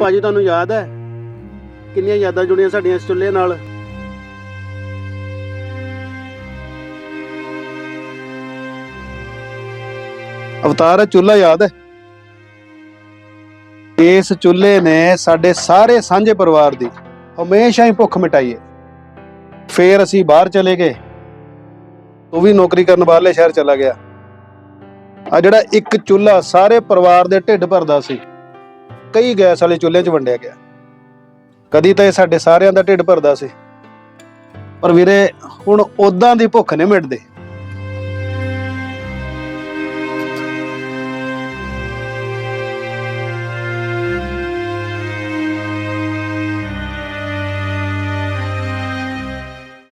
ਭਾਜੀ ਤੁਹਾਨੂੰ ਯਾਦ ਹੈ? ਕਿੰਨੀਆਂ ਯਾਦਾਂ ਜੁੜੀਆਂ ਸਾਡੀਆਂ ਇਸ ਚੁੱਲ੍ਹੇ ਨਾਲ? ਅਵਤਾਰ ਹੈ ਚੁੱਲ੍ਹਾ ਯਾਦ ਹੈ? ਇਸ ਚੁੱਲ੍ਹੇ ਨੇ ਸਾਡੇ ਸਾਰੇ ਸਾਂਝੇ ਪਰਿਵਾਰ ਦੀ ਹਮੇਸ਼ਾ ਹੀ ਭੁੱਖ ਮਿਟਾਈ ਹੈ। ਫੇਰ ਅਸੀਂ ਬਾਹਰ ਚਲੇ ਗਏ। ਉਹ ਵੀ ਨੌਕਰੀ ਕਰਨ ਬਾਹਰਲੇ ਸ਼ਹਿਰ ਚਲਾ ਗਿਆ। ਆ ਜਿਹੜਾ ਇੱਕ ਚੁੱਲ੍ਹਾ ਸਾਰੇ ਪਰਿਵਾਰ ਦੇ ਢਿੱਡ ਭਰਦਾ ਸੀ। ਕਈ ਗੈਸ ਵਾਲੇ ਚੁੱਲ੍ਹੇ 'ਚ ਵੰਡਿਆ ਗਿਆ। ਕਦੀ ਤਾਂ ਇਹ ਸਾਡੇ ਸਾਰਿਆਂ ਦਾ ਢਿੱਡ ਭਰਦਾ ਸੀ। ਪਰ ਵੀਰੇ, ਹੁਣ ਉਦਾਂ ਦੀ ਭੁੱਖ ਨਹੀਂ ਮਿਟਦੀ।